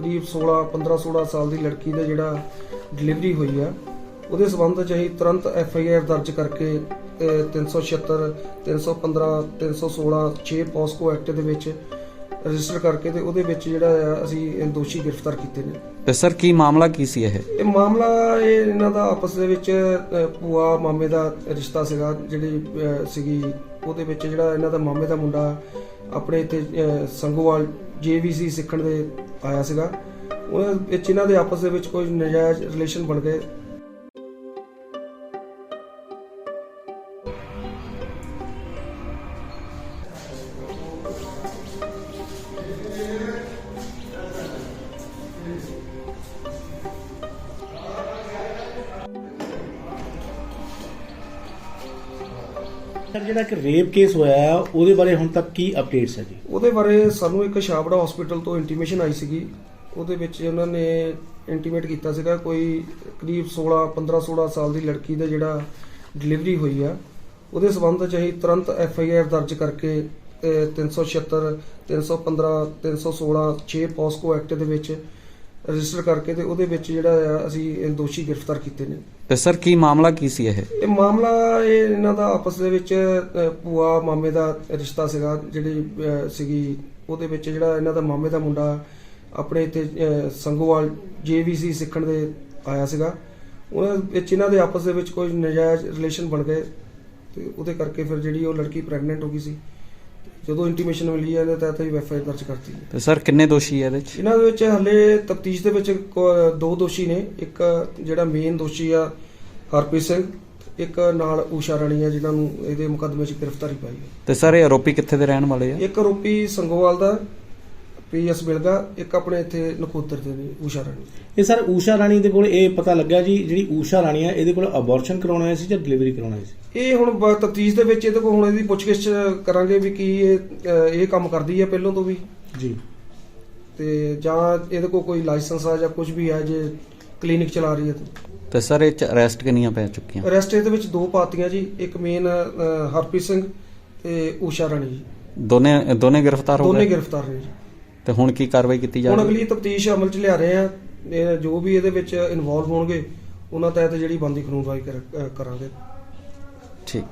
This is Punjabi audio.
ਕਰੀਬ 16 15 16 ਸਾਲ ਦੀ ਲੜਕੀ ਦਾ ਜਿਹੜਾ ਡਿਲੀਵਰੀ ਹੋਈ ਆ ਉਹਦੇ ਸਬੰਧ ਚ ਅਸੀਂ ਤੁਰੰਤ ਐਫ ਆਈ ਆਰ ਦਰਜ ਕਰਕੇ ਅਹ, 376 315 316 6 ਪੋਸਕੋ ਐਕਟ ਦੇ ਵਿੱਚ ਰਜਿਸਟਰ ਕਰਕੇ ਤੇ ਉਹਦੇ ਵਿੱਚ ਜਿਹੜਾ ਆ ਅਸੀਂ ਇਹ ਦੋਸ਼ੀ ਗ੍ਰਿਫਤਾਰ ਕੀਤੇ ਨੇ। ਤੇ ਸਰ ਕੀ ਮਾਮਲਾ ਕੀ ਸੀ ਇਹ? ਇਹ ਮਾਮਲਾ ਇਹ ਇਹਨਾਂ ਦਾ ਆਪਸ ਦੇ ਵਿੱਚ ਭੂਆ ਮਾਮੇ ਦਾ ਰਿਸ਼ਤਾ ਸੀਗਾ ਜਿਹੜੀ ਸੀਗੀ ਉਹਦੇ ਵਿੱਚ ਜਿਹੜਾ ਇਹਨਾਂ ਦਾ ਮਾਮੇ ਦਾ ਮੁੰਡਾ ਆਪਣੇ ਇੱਥੇ ਸੰਗੋਵਾਲ ਜੀਵੀਸੀ ਸਿੱਖਣ ਦੇ ਆਇਆ ਸੀਗਾ ਉਹਨਾਂ ਵਿੱਚ ਇਹਨਾਂ ਦੇ ਆਪਸ ਦੇ ਵਿੱਚ ਕੋਈ ਨਜਾਇਜ਼ ਰਿਲੇਸ਼ਨ ਬਣ ਗਏ। ਸਰ ਜਿਹੜਾ ਕਿ ਰੇਪ ਕੇਸ ਹੋਇਆ ਹੈ, ਉਹਦੇ ਬਾਰੇ ਹੁਣ ਤੱਕ ਕੀ ਅਪਡੇਟਸ ਹੈ ਜੀ? ਉਹਦੇ ਬਾਰੇ ਸਾਨੂੰ ਇੱਕ ਛਾਬੜਾ ਹਸਪੀਟਲ ਤੋਂ ਇੰਟੀਮੇਸ਼ਨ ਆਈ ਸੀਗੀ। ਉਹਦੇ ਵਿੱਚ ਉਹਨਾਂ ਨੇ ਇੰਟੀਮੇਟ ਕੀਤਾ ਸੀਗਾ ਕੋਈ ਕਰੀਬ 16 15 16 ਸਾਲ ਦੀ ਲੜਕੀ ਦਾ ਜਿਹੜਾ ਡਿਲੀਵਰੀ ਹੋਈ ਆ। ਉਹਦੇ ਸਬੰਧ ਚ ਅਸੀਂ ਤੁਰੰਤ ਐਫ ਆਈ ਆਰ ਦਰਜ ਕਰਕੇ ਅਹ, 376 315 316 6 ਪੋਸਕੋ ਐਕਟ ਦੇ ਵਿੱਚ ਰਜਿਸਟਰ ਕਰਕੇ ਤੇ ਉਹਦੇ ਵਿੱਚ ਜਿਹੜਾ ਆ ਅਸੀਂ ਇਹ ਦੋਸ਼ੀ ਗ੍ਰਿਫਤਾਰ ਕੀਤੇ ਨੇ। ਤੇ ਸਰ ਕੀ ਮਾਮਲਾ ਕੀ ਸੀ ਇਹ? ਇਹ ਮਾਮਲਾ ਇਹ ਇਹਨਾਂ ਦਾ ਆਪਸ ਦੇ ਵਿੱਚ ਅਹ, ਭੂਆ ਮਾਮੇ ਦਾ ਰਿਸ਼ਤਾ ਸੀਗਾ ਜਿਹੜੀ ਸੀਗੀ ਉਹਦੇ ਵਿੱਚ ਜਿਹੜਾ ਇਹਨਾਂ ਦਾ ਮਾਮੇ ਦਾ ਮੁੰਡਾ ਆਪਣੇ ਇੱਥੇ ਸੰਗੋਵਾਲ ਜੀਵੀਸੀ ਸਿੱਖਣ ਦੇ ਆਇਆ ਸੀਗਾ। ਉਹਨਾਂ ਵਿੱਚ ਇਹਨਾਂ ਦੇ ਆਪਸ ਦੇ ਵਿੱਚ ਕੋਈ ਨਜਾਇਜ਼ ਰਿਲੇਸ਼ਨ ਬਣ ਗਏ ਤੇ ਉਹਦੇ ਕਰਕੇ ਫਿਰ ਜਿਹੜੀ ਉਹ ਲੜਕੀ ਪ੍ਰੈਗਨੈਂਟ ਹੋ ਗਈ ਸੀ। ਜਦੋਂ ਇੰਟੀਮੇਸ਼ਨ ਮਿਲੀ ਹੈ ਇਹਦੇ ਤਹਿਤ ਹੀ ਐਫ ਆਈ ਦਰਜ ਕਰਤੀ ਹੈ। ਤੇ ਸਰ ਕਿੰਨੇ ਦੋਸ਼ੀ ਹੈ ਇਹਦੇ ਚ ਇਹਨਾਂ ਦੇ ਵਿੱਚ ਹਲੇ ਤਫਤੀਸ਼ ਦੇ ਵਿੱਚ ਕੋ- ਦੋ ਦੋਸ਼ੀ ਨੇ। ਇੱਕ ਜਿਹੜਾ ਮੇਨ ਦੋਸ਼ੀ ਆ ਹਰਪ੍ਰੀਤ ਸਿੰਘ ਇੱਕ ਨਾਲ ਊਸ਼ਾ ਰਾਣੀ ਆ ਜਿਨ੍ਹਾਂ ਨੂੰ ਇਹਦੇ ਮੁਕੱਦਮੇ 'ਚ ਗ੍ਰਿਫਤਾਰੀ ਪਾਈ ਹੈ। ਤੇ ਸਰ ਇਹ ਆਰੋਪੀ ਕਿੱਥੇ ਦੇ ਰਹਿਣ ਵਾਲੇ ਆ? ਇੱਕ ਆਰੋਪੀ ਸੰਗੋਵਾਲ ਦਾ ਪੀਐਸ ਬਿਲਗਾ ਇੱਕ ਆਪਣੇ ਇੱਥੇ ਨਕੋਦਰ ਦੇ ਨੇ ਊਸ਼ਾ ਰਾਣੀ। ਇਹ ਸਰ ਊਸ਼ਾ ਰਾਣੀ ਦੇ ਕੋਲ ਇਹ ਪਤਾ ਲੱਗਾ ਜੀ ਜਿਹੜੀ ਊਸ਼ਾ ਰਾਣੀ ਹੈ ਇਹਦੇ ਕੋਲ ਅਬੋਰਸ਼ਨ ਕਰਾਉਣਾ ਸੀ ਜਾਂ ਡਿਲੀਵਰੀ ਕਰਾਉਣਾ ਸੀ? ਇਹ ਹੁਣ ਤਫਤੀਸ਼ ਦੇ ਵਿੱਚ ਇਹਦੇ ਕੋਲ ਹੁਣ ਇਹਦੀ ਪੁੱਛਗਿੱਛ ਕਰਾਂਗੇ ਵੀ ਕੀ ਇਹ ਅਹ, ਇਹ ਕੰਮ ਕਰਦੀ ਹੈ ਪਹਿਲਾਂ ਤੋਂ ਵੀ। ਜੀ। ਤੇ ਜਾਂ ਇਹਦੇ ਕੋਲ ਕੋਈ ਲਾਇਸੈਂਸ ਆ ਜਾਂ ਕੁਝ ਵੀ ਹੈ ਜੇ ਕਲੀਨਿਕ ਚਲਾ ਰਹੀ ਹੈ ਤੇ। ਤੇ ਸਰ ਇਹ ਚ ਅਰੈਸਟ ਕਿੰਨੀਆਂ ਪੈ ਚੁੱਕੀਆਂ? ਅਰੈਸਟ ਇਹਦੇ ਵਿੱਚ ਦੋ ਪਾਤੀਆਂ ਜੀ ਇੱਕ ਮੇਨ ਹਰਪ੍ਰੀਤ ਸਿੰਘ ਤੇ ਊਸ਼ਾ ਰਾਣੀ ਜੀ। ਦੋਨੇ ਦੋਨੇ ਗ੍ਰਿਫਤਾਰ ਹੋ ਦੋਨੇ ਗਏ ਗ੍ਰਿਫਤਾਰ ਨੇ ਜੀ। ਤੇ ਹੁਣ ਕੀ ਕਾਰਵਾਈ ਕੀਤੀ ਜਾ ਹੁਣ ਰਹੀ ਹੈ? ਅਗਲੀ ਤਫਤੀਸ਼ ਅਮਲ 'ਚ ਲਿਆ ਰਹੇ ਆ। ਜੋ ਵੀ ਇਹਦੇ ਵਿੱਚ ਇਨਵੋਲਵ ਹੋਣਗੇ ਉਹਨਾਂ ਤਹਿਤ ਜਿਹੜੀ ਬੰਦੀ ਕਾਨੂੰਨਵਾਈ ਕਰ- ਅਹ ਕਰਾਂਗੇ। ਠੀਕ।